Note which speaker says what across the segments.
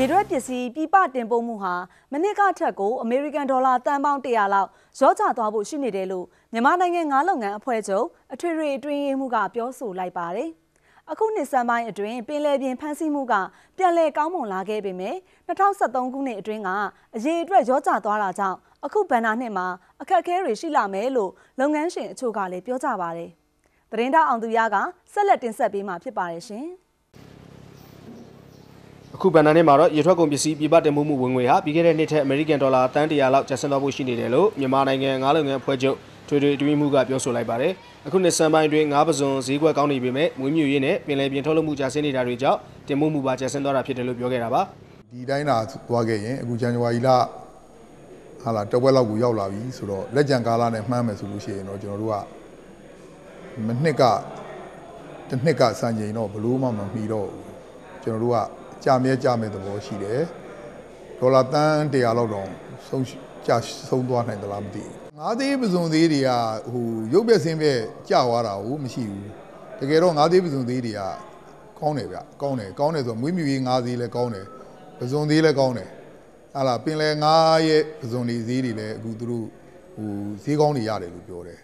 Speaker 1: ရေထွက်ပစ္စည်းပြပတင်ပို့မှုဟာမနစ်ကထက်ကိုအမေရိကန်ဒေါ်လာတန်ပေါင်း100လောက်ရောကျသွားဖို့ရှိနေတယ်လို့မြန်မာနိုင်ငံငါးလုပ်ငန်းအဖွဲ့ချုပ်အထွေထွေအတွင်းရေးမှူးကပြောဆိုလိုက်ပါတယ်။အခုနှစ်စံပိုင်းအတွင်းပင်လယ်ပြင်ဖမ်းဆီးမှုကပြန်လည်ကောင်းမွန်လာခဲ့ပေမဲ့2023ခုနှစ်အတွင်းကအရေးအတွက်ရောကျသွားတာကြောင့်အခုဘဏ္ဍာနှစ်မှာအခက်အခဲတွေရှိလာမယ်လို့လုပ်ငန်းရှင်အချို့ကလည်းပြောကြပါတယ်။သတင်းတောက်အောင်သူရကဆက်လက်တင်ဆက်ပေးမှာဖြစ်ပါတယ်ရှင်။
Speaker 2: အခုဘဏ္ဍာနှစ်မှာတော့ရေထွက်ကုန်ပစ္စည်းပြပတင်မှုမှုဝင်ငွေဟာပြီးခဲ့တဲ့နှစ်ထက်အမေရိကန်ဒေါ်လာတန်100လောက်ကျဆင်းသွားဖို့ရှိနေတယ်လို့မြန်မာနိုင်ငံငါးလုပ်ငန်းအဖွဲ့ချုပ်ထွေထွေအတွင်းမှုကပြောဆိုလိုက်ပါတယ်။အခုနှစ်စံပိုင်းတွင်ငါးပစုံဈေးကွက်ကောင်းနေပေမဲ့မွေးမြူရေးနဲ့ပင်လယ်ပြင်ထုတ်လုပ်မှုကျဆင်းနေတာတွေကြောင့်တင်မှုမှုပါကျဆင်းသွားတာဖြစ်တယ်လို့ပြောခဲ့တာပါ
Speaker 3: ဒီတိုင်းသာသွားခဲ့ရင်အခုဇန်နဝါရီလဟာလာတဝက်လောက်ကိုရောက်လာပြီဆိုတော့လက်ကြံကာလနဲ့မှန်းမယ်ဆိုလို့ရှိရင်တော့ကျွန်တော်တို့ကမနှစ်ကတစ်နှစ်ကစံချိန်တော့ဘလို့မှမမီတော့ဘူးကျွန်တော်တို့က ကြာမြဲကြာမဲ့သဘောရှိတယ်ဒေါ်လာတန်း100လောက်တော့ဆုံးကြာဆုံးသွားနိုင်သလားမသိဘူးငါးသေးပစုံသေးတွေကဟိုရုပ်ပြက်ဆင်းပြက်ကြာသွားတာဟုတ်မရှိဘူးတကယ်တော့ငါးသေးပစုံသေးတွေကကောင်းတယ်ဗျကောင်းတယ်ကောင်းတယ်ဆိုတော့မွေးမြူရေးငါးသေးလည်းကောင်းတယ်ပစုံသေးလည်းကောင်းတယ်ဟာလာပင်လယ်ငါးရဲ့ပစုံတွေဈေးတွေလည်းအခုသူတို့ဟိုဈေးကောင်းတွေရတယ်လို့ပြောတယ်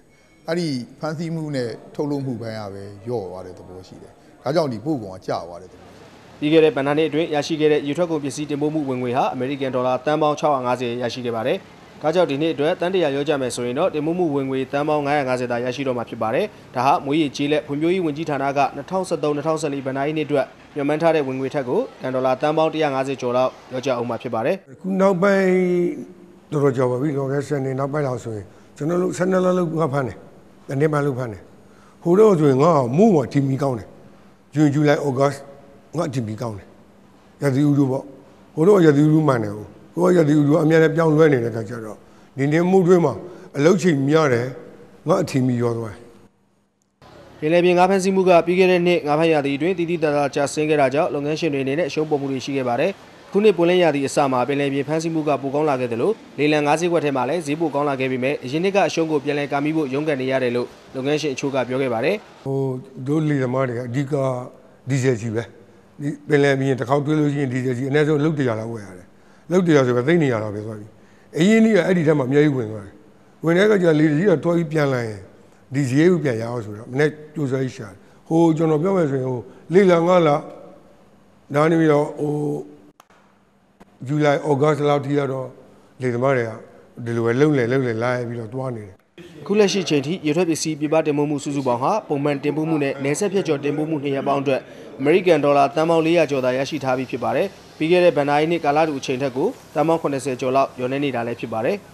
Speaker 3: အဲ့ဒီဖန်ဆီးမှုနဲ့ထုတ်လုပ်မှုပိုင်းကပဲယော့သွားတဲ့သဘောရှိတယ်ဒါကြောင့်ဒီပို့ကောင်ကကြာသွားတဲ့သဘော။
Speaker 2: ပြီးခဲ့တဲ့ဘဏ္ဍာနှစ်အတွင်းရရှိခဲ့တဲ့ရေထွက်ကုန်ပစ္စည်းတင်ပို့မှုဝင်ငွေဟာအမေရိကန်ဒေါ်လာတန်ပေါင်း650ရရှိခဲ့ပါတယ်။ဒါကြောင့်ဒီနှစ်အတွက်တန်တရာရောကြမယ်ဆိုရင်တော့တင်ပို့မှုဝင်ငွေတန်ပေါင်း950သာရရှိတော့မှာဖြစ်ပါတယ်။ဒါဟာမွေးရည်ကြီးလက်ဖွံ့ဖြိုးရေးဝန်ကြီးဌာနက2023-2024ဘဏ္ဍာရေးနှစ်အတွက်ညွှန်မှန်းထားတဲ့ဝင်ငွေထက်ကိုကန်ဒေါ်လာတန်ပေါင်း150ကျော်လောက်ရောကြအောင်မှာဖြစ်ပါတယ်။
Speaker 4: ခုနောက်ပိုင်းတော်တော်ကြော်ပါပြီလောကဆန်နေနောက်ပိုင်းလောက်ဆိုရင်ကျွန်တော်တို့ဆန်နလလောက်ငါဖမ်းတယ်တနေ့မှလောက်ဖမ်းတယ်ဟိုတော့ဆိုရင်ငါမို့မတီမီကောင်းတယ်ဂျွန်ဇူလိုင်ဩဂတ် ငါတီမီကောင်းတယ်ရသည်ဥတို့ပေါ့ဟိုတော့ရသည်ဥမှန်တယ်ဟိုဟိုကရသည်ဥတို့အများနဲ့ပြောင်းလဲနေတဲ့ခါကျတော့ဒီနေ့မှုတွင်းမှာအလုတ်ချိန်များတယ်ငါအတီမီရောသွားတယ်
Speaker 2: ပင်လယ်ပြင်ငါးဖမ်းဆီးမှုကပြီးခဲ့တဲ့နှစ်ငါးဖမ်းရာသီအတွင်းတည်တည်တသာကျဆင်းခဲ့တာကြောင့်လုပ်ငန်းရှင်တွေအနေနဲ့အရှုံးပေါ်မှုတွေရှိခဲ့ပါတယ်။ခုနှစ်ပွင့်လင်းရာသီအစမှာပင်လယ်ပြင်ဖမ်းဆီးမှုကပိုကောင်းလာခဲ့တယ်လို့လေလံငါးဈေးကွက်ထဲမှာလည်းဈေးပိုကောင်းလာခဲ့ပေမဲ့အရင်နှစ်ကအရှုံးကိုပြန်လည်ကာမိဖို့ရုန်းကန်နေရတယ်လို့လုပ်ငန်းရှင်အချို့ကပြောခဲ့ပါတယ်
Speaker 4: ဟိုတို့လီသမားတွေကအဓိကဒီဇယ်ကြီးပဲ ဒီပင်လယ်ပြင်တစ်ခေါက်တွေးလို့ရှိရင်ဒီဇယ်ကြီးအနည်းဆုံးလုတ်တရားလောက်ဝယ်ရတယ်လုတ်တရားဆိုတော့သိနေရတော့ပဲသွားပြီအရင်နေ့ကအဲ့ဒီထက်မှအများကြီးဝင်သွားတယ်ဝင်တဲ့ကကြာလီကြီးကတွားပြီးပြန်လာရင်ဒီဈေးကိုပြန်ရအောင်ဆိုတော့မနေ့ကြိုးစားရရှာဟိုကျွန်တော်ပြောမယ်ဆိုရင်ဟိုလေလာငါလာဒါနေပြီးတော့ဟိုဇူလိုင်ဩဂတ်လောက်ထိရတော့လေသမားတွေကဒီလိုပဲလုံလေလုံလေလာပြီးတော့တွားနေတယ်။
Speaker 2: အခုလက်ရှိချိန်ထိရေထွက်ပစ္စည်းပြပတင်မှုမှုစုစုပေါင်းဟာပုံမှန်တင်ပို့မှုနဲ့နယ်ဆက်ဖြတ်ကျော်တင်ပို့မှု200ပေါင်းအတွက်အမေရိကန်ဒေါ်လာတန်ပေါင်း400ကျော်သာရရှိထားပြီးဖြစ်ပါတယ်။ပြီးခဲ့တဲ့ဗန်နာယီနှစ်ကာလတူအချိန်ထက်ကိုတန်ပေါင်း80ကျော်လောက်ညွန်နေနေတာလည်းဖြစ်ပါတယ်။